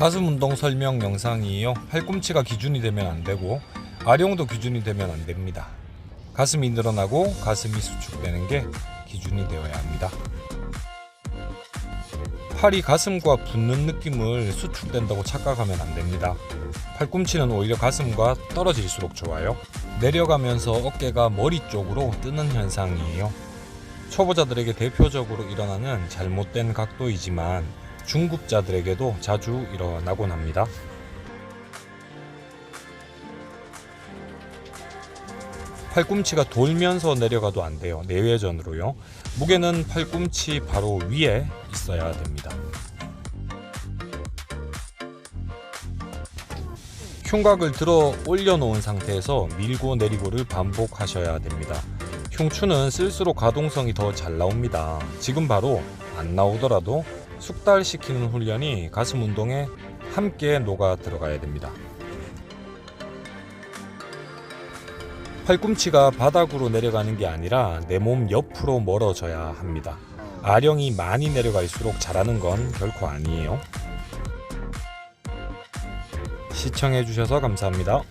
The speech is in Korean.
가슴 운동 설명 영상이에요. 팔꿈치가 기준이 되면 안 되고 아령도 기준이 되면 안 됩니다. 가슴이 늘어나고 가슴이 수축되는 게 기준이 되어야 합니다. 팔이 가슴과 붙는 느낌을 수축된다고 착각하면 안 됩니다. 팔꿈치는 오히려 가슴과 떨어질수록 좋아요. 내려가면서 어깨가 머리 쪽으로 뜨는 현상이에요. 초보자들에게 대표적으로 일어나는 잘못된 각도이지만 중급자들에게도 자주 일어나곤 합니다. 팔꿈치가 돌면서 내려가도 안 돼요. 내외전으로요. 무게는 팔꿈치 바로 위에 있어야 됩니다. 흉곽을 들어 올려놓은 상태에서 밀고 내리고를 반복하셔야 됩니다. 흉추는 쓸수록 가동성이 더 잘 나옵니다. 지금 바로 안 나오더라도 숙달시키는 훈련이 가슴 운동에 함께 녹아 들어가야 됩니다. 팔꿈치가 바닥으로 내려가는 게 아니라 내 몸 옆으로 멀어져야 합니다. 아령이 많이 내려갈수록 잘하는 건 결코 아니에요. 시청해주셔서 감사합니다.